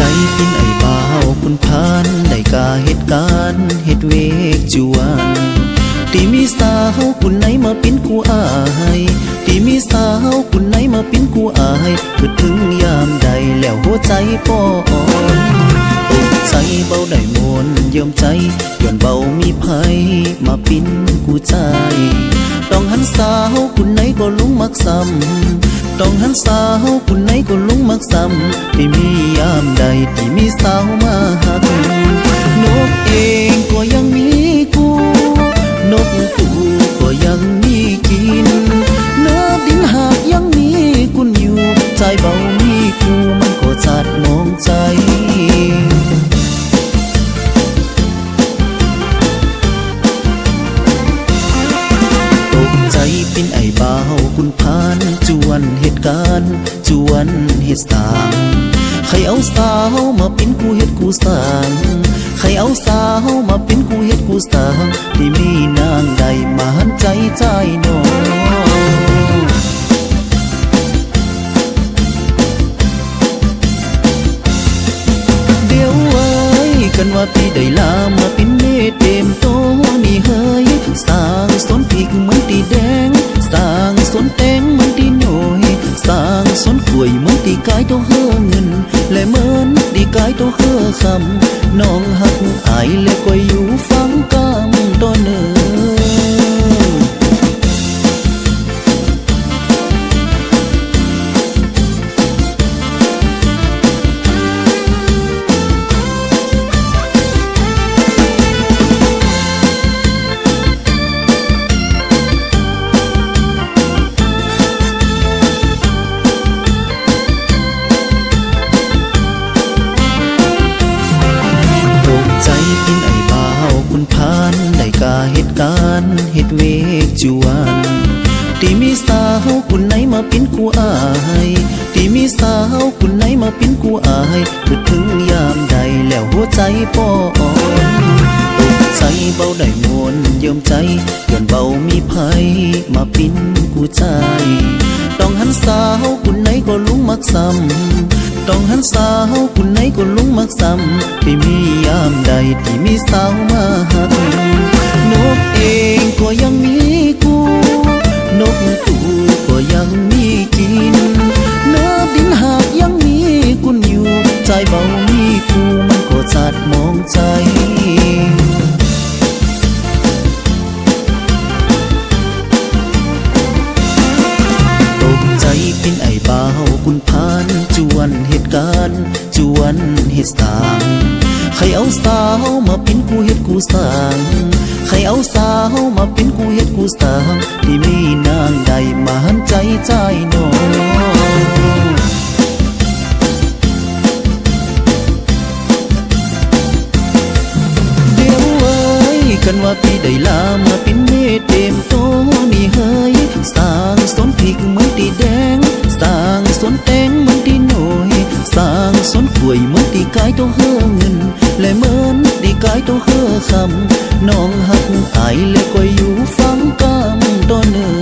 ใจเป็นไอ้บ่าวคุณพันได้กาเหตุการณ์เหตุเวกจวนตีมีสาวคุณไหนมาเป็นกูอายตีมีสาวคุณไหนมาเป็นกูอายคือถึงยามใดแล้วหัวใจป้ออใจเบาได้มนเยิมใจย่อนเบามีภัยมาปิ้นกูใจต้องหันสาวคุณไหนก็ลุงมักซ้ำ ต้องหันสาวคุณไหนก็ลุงมักซ้ำที่มียามใดที่มีสาวมาหักนกเองก็ยังมีกูนกกูก็ยังมีกินเนื้อดินหากยังมีคุณอยู่ ใจเบามีกูมันก็จัดมองใจตกใจเป็นไอ การจวนเหตุสร้างใครเอาสาวมาเป็นกูเหตุกูสร้างใครเอาสาวมาเป็นกูเหตุกูสร้างที่มีนางใดมาหันใจใจน้องเดี๋ยวไว้กันว่าพี่ได้ายตัวเฮือซ้ำน้องหักอายเละก็อยู่ ป็นกูอายที่มีสาวคุณไหนมาเป็นกูอายคือถึงยามใดแล้วหัวใจปอนตกใจเบาได้มวนเยิมใจย้อนเบามีภัยมาปิ้นกูใจ ต้องหันสาวคุณไหนก็ลุงมักซ้ำต้องหันสาวคุณไหนก็ลุงมักซ้ำที่มียามใดที่มีสาวมาหัก จวนเหตุสร้างใครเอาสาวมาเป็นกูเหตุกูสร้างใครเอาสาวมาเป็นกูเหตุกูสร้างที่มีนางใดมาหันใจใจน้องเดี๋ยวไว้กันว่าพี่ได้ลามาเป็น cái tôi hơ ngân Lại mến đi cái tôi hơ khăm Nón hắc ai lệ quay yếu phán cam tôi nơ